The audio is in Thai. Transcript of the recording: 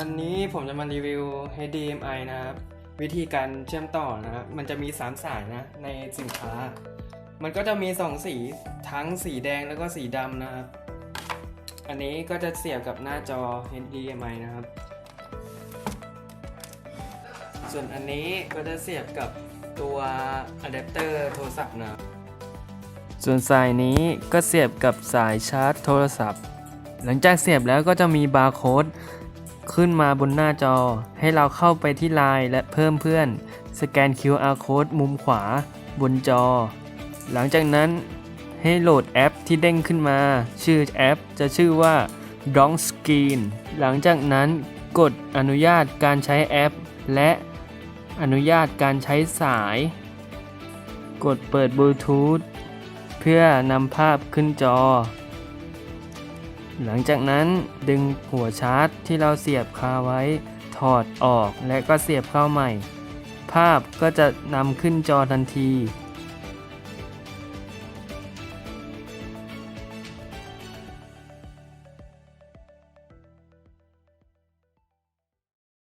อันนี้ผมจะมารีวิว HDMI นะครับ วิธีการเชื่อมต่อนะครับมันจะมี 3 สายนะในสินค้า มันก็จะมี 2 สีทั้งสีแดงแล้วก็สีดำนะครับ อันนี้ก็จะเสียบกับหน้าจอ HDMI นะครับ ส่วนอันนี้ก็จะเสียบกับตัวอะแดปเตอร์โทรศัพท์นะส่วนสายนี้ก็เสียบกับสายชาร์จโทรศัพท์ หลังจากเสียบแล้วก็จะมีบาร์โค้ด ขึ้นมาบนหน้าจอ ให้เราเข้าไปที่ไลน์และเพิ่มเพื่อน สแกน QR code มุมขวา บนจอ หลังจากนั้นให้โหลดแอปที่เด้งขึ้นมา ชื่อแอปจะชื่อว่า d o n Screen หลังจากนั้นกดอนุญาตการใช้แอป และอนุญาตการใช้สาย กดเปิดบลูทูธเพื่อนำภาพขึ้นจอ หลังจากนั้นดึงหัวชาร์จที่เราเสียบคาไว้ ถอดออกและก็เสียบเข้าใหม่ ภาพก็จะนำขึ้นจอทันที